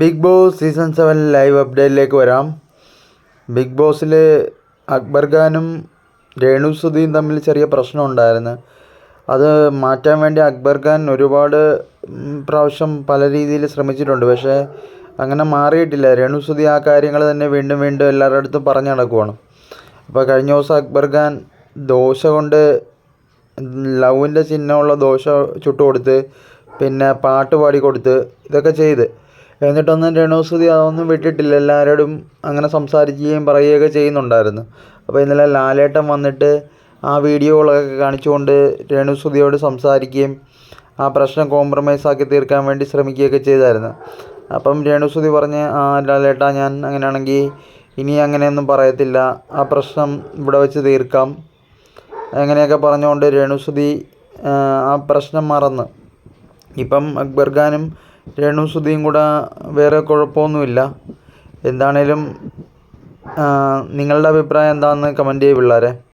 Bigg Boss season seven live അപ്ഡേറ്റിലേക്ക് വരാം. Big ബോസിൽ അക്ബർ ഖാനും രേണു സുധിയും തമ്മിൽ ചെറിയ പ്രശ്നം ഉണ്ടായിരുന്നു. അത് മാറ്റാൻ വേണ്ടി അക്ബർ ഖാൻ ഒരുപാട് പ്രാവശ്യം പല രീതിയിൽ ശ്രമിച്ചിട്ടുണ്ട്. പക്ഷേ അങ്ങനെ മാറിയിട്ടില്ല. രേണു സുധി ആ കാര്യങ്ങൾ തന്നെ വീണ്ടും വീണ്ടും എല്ലാവരുടെ അടുത്തും പറഞ്ഞു നടക്കുവാണ്. അപ്പോൾ കഴിഞ്ഞ ദിവസം അക്ബർ ഖാൻ ദോശ കൊണ്ട് ലവിന്റെ ചിഹ്നമുള്ള ദോശ ചുട്ടുകൊടുത്ത് പിന്നെ പാട്ട് പാടി കൊടുത്ത് ഇതൊക്കെ ചെയ്ത്. എന്നിട്ടൊന്നും രണോസുതി അതൊന്നും വിട്ടിട്ടില്ല. എല്ലാവരോടും അങ്ങനെ സംസാരിക്കുകയും പറയുകയൊക്കെ ചെയ്യുന്നുണ്ടായിരുന്നു. അപ്പോൾ ഇന്നലെ ലാലേട്ടൻ വന്നിട്ട് ആ വീഡിയോകളൊക്കെ കാണിച്ചുകൊണ്ട് രേണുസുതിയോട് സംസാരിക്കുകയും ആ പ്രശ്നം കോംപ്രമൈസ് ആക്കി തീർക്കാൻ വേണ്ടി ശ്രമിക്കുകയൊക്കെ ചെയ്തായിരുന്നു. അപ്പം രേണുസുതി പറഞ്ഞ് ആ ലാലേട്ടാ ഞാൻ അങ്ങനെയാണെങ്കിൽ ഇനി അങ്ങനെയൊന്നും പറയത്തില്ല. ആ പ്രശ്നം ഇവിടെ വെച്ച് തീർക്കാം. അങ്ങനെയൊക്കെ പറഞ്ഞുകൊണ്ട് രേണുസുതി ആ, പ്രശ്നം മറന്ന്. ഇപ്പം അക്ബർ ഖാനും രേണു സുധിയും കൂടെ വേറെ കുഴപ്പമൊന്നുമില്ല. എന്താണേലും നിങ്ങളുടെ അഭിപ്രായം എന്താണെന്ന് കമന്റ് ചെയ്യ് പിള്ളേരെ.